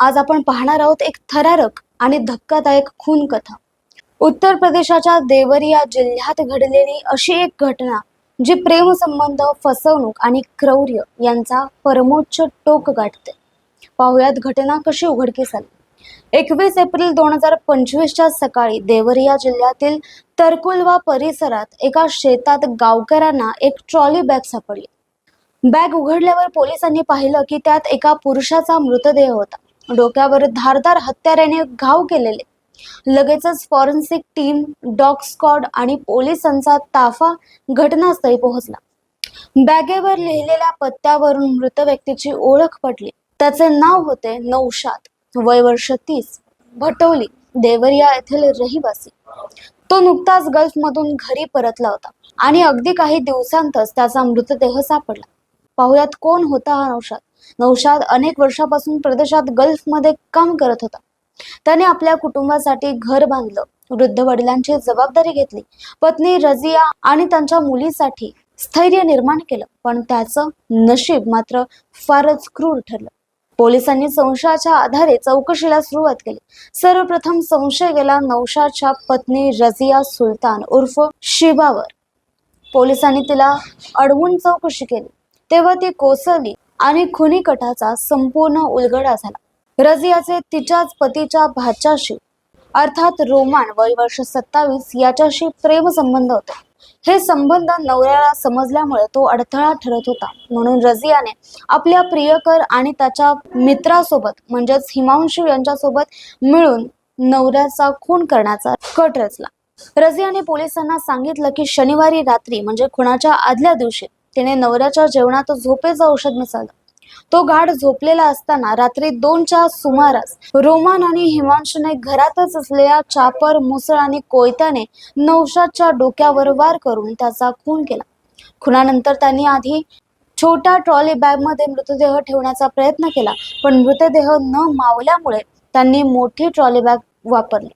आज आपण पाहणार आहोत एक थरारक आणि धक्कादायक खून कथा. उत्तर प्रदेशाच्या देवरिया जिल्ह्यात घडलेली अशी एक घटना जी प्रेमसंबंध फसवणूक आणि क्रौर्य यांचा परमोच्च टोक गाठते. पाहुयात घटना कशी उघडकीस आली? एकवीस एप्रिल दोन हजार पंचवीसच्या सकाळी देवरिया जिल्ह्यातील तरकुलवा परिसरात एका शेतात गावकऱ्यांना एक ट्रॉली बॅग सापडली. बॅग उघडल्यावर पोलिसांनी पाहिलं की त्यात एका पुरुषाचा मृतदेह होता. डोक्यावर धारदार हत्याराने घाव केलेले. लगेचच फॉरेन्सिक टीम डॉग स्कॉड आणि पोलिसांचा ताफा घटनास्थळी पोहोचला. बॅगेवर लिहिलेल्या पत्त्यावरून मृत व्यक्तीची ओळख पटली. त्याचे नाव होते नौशाद. वय वर्ष तीस. भटवली देवरिया येथील रहिवासी. तो नुकताच गल्फमधून घरी परतला होता आणि अगदी काही दिवसांतच त्याचा मृतदेह सापडला. पाहुयात कोण होता हा नौशाद? नौशाद अनेक वर्षापासून प्रदेशात गल्फमध्ये काम करत होता. त्याने आपल्या कुटुंबासाठी घर बांधलं वृद्ध वडिलांची जबाबदारी घेतली पत्नी रजिया आणि त्यांच्या मुलीसाठी स्थैर्य निर्माण केलं पण त्याचं नशीब मात्र फारच क्रूर ठरलं. पोलिसांनी संशयाच्या आधारे चौकशीला सुरुवात केली. सर्वप्रथम संशय गेला नौशादच्या पत्नी रजिया सुलतान उर्फ शिबावर. पोलिसांनी तिला अडवून चौकशी केली. तेव्हा ती कोसळली आणि खुनी कटाचा संपूर्ण उलगडा झाला. रजियाचे तिच्याच पतीच्या भाच्याशी अर्थात रोमान वय वर्ष सत्तावीस याच्याशी प्रेमसंबंध होता. हे संबंध नवऱ्याला समजल्यामुळे तो अडथळा ठरत होता. म्हणून रजियाने आपल्या प्रियकर आणि त्याच्या मित्रासोबत म्हणजेच हिमांशू यांच्यासोबत मिळून नवऱ्याचा खून करण्याचा कट रचला. रजियाने पोलिसांना सांगितलं की शनिवारी रात्री म्हणजे खुनाच्या आदल्या दिवशी तिने नवऱ्याच्या जेवणात झोपेचं औषध मिसळलं. तो गाढ झोपलेला असताना रात्री दोनच्या सुमारास रोमान आणि हिमांशूने घरातच असलेल्या चापर मुसळ आणि कोयत्याने नवशाच्या डोक्यावर वार करून त्याचा खून केला. खुनानंतर त्यांनी आधी छोट्या ट्रॉली बॅगमध्ये मृतदेह ठेवण्याचा प्रयत्न केला पण मृतदेह न मावल्यामुळे त्यांनी मोठी ट्रॉली बॅग वापरली.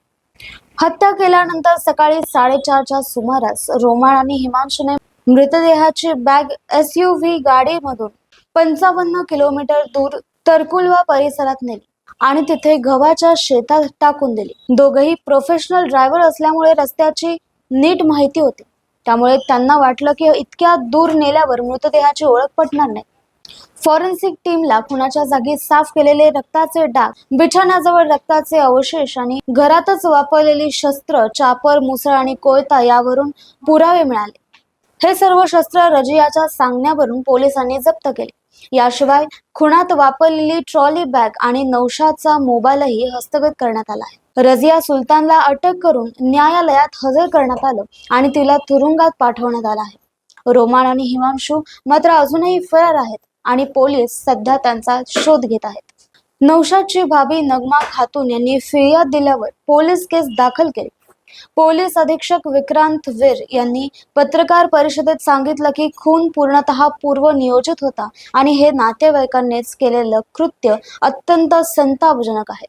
हत्या केल्यानंतर सकाळी साडेचारच्या सुमारास रोमान आणि हिमांशूने मृतदेहाची बॅग एस यू व्ही गाडीमधून पंचावन्न किलोमीटर दूर तरकुलवा परिसरात नेली आणि तिथे गव्हाच्या शेतात टाकून दिली. दोघही प्रोफेशनल ड्रायव्हर असल्यामुळे रस्त्याची नीट माहिती होती. त्यामुळे त्यांना वाटलं की इतक्या दूर नेल्यावर मृतदेहाची ओळख पटणार नाही. फॉरेन्सिक टीमला खुनाच्या जागी साफ केलेले रक्ताचे डाग बिछाण्याजवळ रक्ताचे अवशेष आणि घरातच वापरलेली शस्त्र चापर मुसळ आणि कोयता यावरून पुरावे मिळाले. हे सर्व शस्त्र रजियाच्या सांगण्यावरून पोलिसांनी जप्त केले. याशिवाय खुणात वापरलेली ट्रॉली बॅग आणि नौशादचा मोबाईलही हस्तगत करण्यात आला आहे. रजिया सुलतानला अटक करून न्यायालयात हजर करण्यात आलं आणि तिला तुरुंगात पाठवण्यात आलं आहे. रोमान आणि हिमांशू मात्र अजूनही फरार आहेत आणि पोलीस सध्या त्यांचा शोध घेत आहेत. नौशादची भाभी नगमा खातून यांनी फिर्याद दिल्यावर पोलीस केस दाखल केली. पोलीस अधीक्षक विक्रांत वीर यांनी पत्रकार परिषदेत सांगितलं की खून पूर्णतः पूर्व नियोजित होता आणि हे नातेवाईकांनीच केलेलं कृत्य अत्यंत संतापजनक आहे.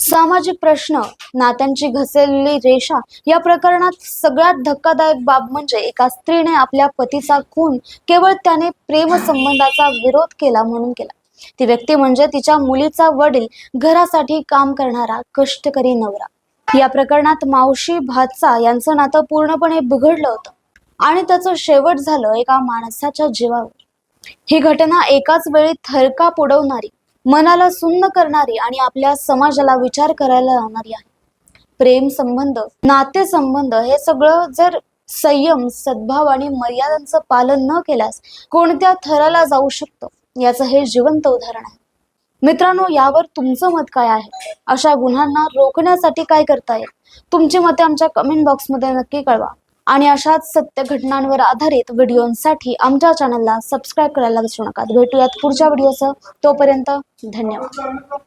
सामाजिक प्रश्न नात्यांची घसरलेली रेषा या प्रकरणात सगळ्यात धक्कादायक बाब म्हणजे एका स्त्रीने आपल्या पतीचा खून केवळ त्याने प्रेमसंबंधाचा विरोध केला म्हणून केला. ती व्यक्ती म्हणजे तिच्या मुलीचा वडील घरासाठी काम करणारा कष्टकरी नवरा. या प्रकरणात मावशी भातसा यांचं नातं पूर्णपणे बिघडलं होतं. आणि त्याचं शेवट झालं एका माणसाच्या जीवावर. ही घटना एकाच वेळी थरका पुडवणारी मनाला सुन्न करणारी आणि आपल्या समाजाला विचार करायला लावणारी आहे. प्रेम संबंध नाते संबंध हे सगळं जर संयम सद्भाव आणि मर्यादांचं पालन न केल्यास कोणत्या थराला जाऊ शकतं? याचं हे जिवंत उदाहरण आहे. मित्रांनो यावर तुमचं मत काय आहे? अशा गुन्ह्यांना रोखण्यासाठी काय करता येईल? तुमची मते आमच्या कमेंट बॉक्समध्ये नक्की कळवा. आणि अशाच सत्य घटनांवर आधारित व्हिडिओंसाठी आमच्या चॅनलला सबस्क्राईब करायला विसरू नका. भेटूयात पुढच्या व्हिडिओसह. तोपर्यंत धन्यवाद.